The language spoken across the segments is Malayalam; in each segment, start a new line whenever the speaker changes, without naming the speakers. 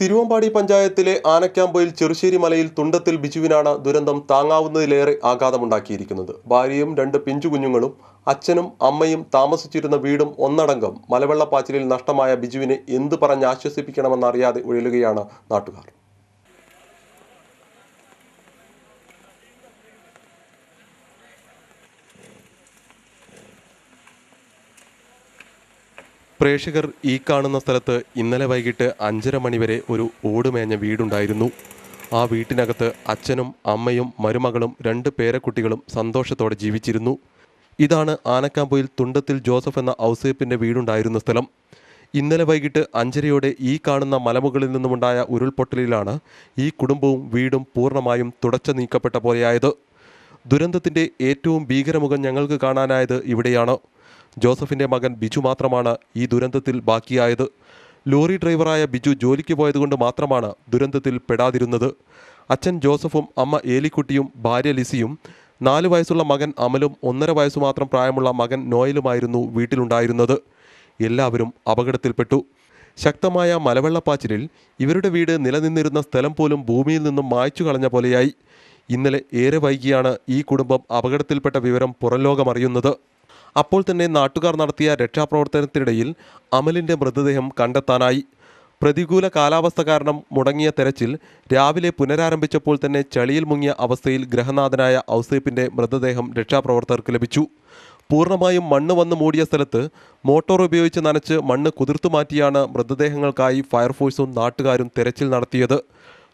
തിരുവമ്പാടി പഞ്ചായത്തിലെ ആനക്യാമ്പയിൽ ചെറുശ്ശേരി മലയിൽ തുണ്ടത്തിൽ ബിജുവിനാണ് ദുരന്തം താങ്ങാവുന്നതിലേറെ ആഘാതമുണ്ടാക്കിയിരിക്കുന്നത്. ഭാര്യയും രണ്ട് പിഞ്ചുകുഞ്ഞുങ്ങളും അച്ഛനും അമ്മയും താമസിച്ചിരുന്ന വീടും ഒന്നടങ്കം മലവെള്ളപ്പാച്ചിലിൽ നഷ്ടമായ ബിജുവിനെ എന്തു പറഞ്ഞ് ആശ്വസിപ്പിക്കണമെന്നറിയാതെ ഉഴലുകയാണ് നാട്ടുകാർ. പ്രേക്ഷകർ ഈ കാണുന്ന സ്ഥലത്ത് ഇന്നലെ വൈകിട്ട് അഞ്ചര മണിവരെ ഒരു ഓടുമേഞ്ഞ വീടുണ്ടായിരുന്നു. ആ വീട്ടിനകത്ത് അച്ഛനും അമ്മയും മരുമകളും രണ്ട് പേരക്കുട്ടികളും സന്തോഷത്തോടെ ജീവിച്ചിരുന്നു. ഇതാണ് ആനക്കാമ്പൊയിൽ തുണ്ടത്തിൽ ജോസഫ് എന്ന ഔസേപ്പിന്റെ വീടുണ്ടായിരുന്ന സ്ഥലം. ഇന്നലെ വൈകിട്ട് അഞ്ചരയോടെ ഈ കാണുന്ന മലമുകളിൽ നിന്നുമുണ്ടായ ഉരുൾപൊട്ടലിലാണ് ഈ കുടുംബവും വീടും പൂർണമായും തുടച്ചു നീക്കപ്പെട്ട പോലെയായത്. ദുരന്തത്തിന്റെ ഏറ്റവും ഭീകരമുഖം ഞങ്ങൾക്ക് കാണാനായത് ഇവിടെയാണ്. ജോസഫിന്റെ മകൻ ബിജു മാത്രമാണ് ഈ ദുരന്തത്തിൽ ബാക്കിയായത്. ലോറി ഡ്രൈവറായ ബിജു ജോലിക്ക് പോയതുകൊണ്ട് മാത്രമാണ് ദുരന്തത്തിൽ പെടാതിരുന്നത്. അച്ഛൻ ജോസഫും അമ്മ ഏലിക്കുട്ടിയും ഭാര്യ ലിസിയും നാല് വയസ്സുള്ള മകൻ അമലും ഒന്നര വയസ്സു മാത്രം പ്രായമുള്ള മകൻ നോയലുമായിരുന്നു വീട്ടിലുണ്ടായിരുന്നത്. എല്ലാവരും അപകടത്തിൽപ്പെട്ടു. ശക്തമായ മലവെള്ളപ്പാച്ചിലിൽ ഇവരുടെ വീട് നിലനിന്നിരുന്ന സ്ഥലം പോലും ഭൂമിയിൽ നിന്നും മായ്ച്ചു കളഞ്ഞ പോലെയായി. ഇന്നലെ ഏറെ വൈകിയാണ് ഈ കുടുംബം അപകടത്തിൽപ്പെട്ട വിവരം പുറംലോകമറിയുന്നത് അപ്പോൾ തന്നെ നാട്ടുകാർ നടത്തിയ രക്ഷാപ്രവർത്തനത്തിനിടയിൽ അമലിന്റെ മൃതദേഹം കണ്ടെത്താനായി. പ്രതികൂല കാലാവസ്ഥ കാരണം മുടങ്ങിയ തെരച്ചിൽ രാവിലെ പുനരാരംഭിച്ചപ്പോൾ തന്നെ ചളിയിൽ മുങ്ങിയ അവസ്ഥയിൽ ഗ്രഹനാഥനായ ഔസേപ്പിന്റെ മൃതദേഹം രക്ഷാപ്രവർത്തകർക്ക് ലഭിച്ചു. പൂർണമായും മണ്ണ് വന്ന് മൂടിയ സ്ഥലത്ത് മോട്ടോർ ഉപയോഗിച്ച് നനച്ച് മണ്ണ് കുതിർത്തു മാറ്റിയാണ് മൃതദേഹങ്ങൾക്കായി ഫയർഫോഴ്സും നാട്ടുകാരും തെരച്ചിൽ നടത്തിയത്.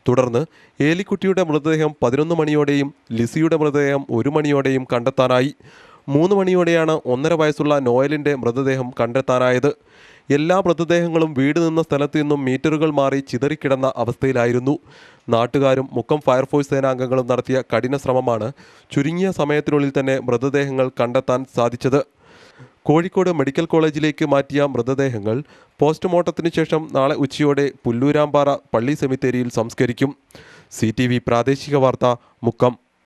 തുടർന്ന് ഏലിക്കുട്ടിയുടെ മൃതദേഹം പതിനൊന്ന് മണിയോടെയും ലിസിയുടെ മൃതദേഹം ഒരു മണിയോടെയും കണ്ടെത്താനായി. മൂന്ന് മണിയോടെയാണ് ഒന്നര വയസ്സുള്ള നോയലിന്റെ മൃതദേഹം കണ്ടെത്താനായത്. എല്ലാ മൃതദേഹങ്ങളും വീട് നിന്ന സ്ഥലത്തു നിന്നും മീറ്ററുകൾ മാറി ചിതറിക്കിടന്ന അവസ്ഥയിലായിരുന്നു. നാട്ടുകാരും മുക്കം ഫയർഫോഴ്സ് സേനാംഗങ്ങളും നടത്തിയ കഠിന ശ്രമമാണ് ചുരുങ്ങിയ സമയത്തിനുള്ളിൽ തന്നെ മൃതദേഹങ്ങൾ കണ്ടെത്താൻ സാധിച്ചത്. കോഴിക്കോട് മെഡിക്കൽ കോളേജിലേക്ക് മാറ്റിയ മൃതദേഹങ്ങൾ പോസ്റ്റ്മോർട്ടത്തിന് ശേഷം നാളെ ഉച്ചയോടെ പുല്ലൂരാമ്പാറ പള്ളി സെമിത്തേരിയിൽ സംസ്കരിക്കും. സി പ്രാദേശിക വാർത്ത മുക്കം.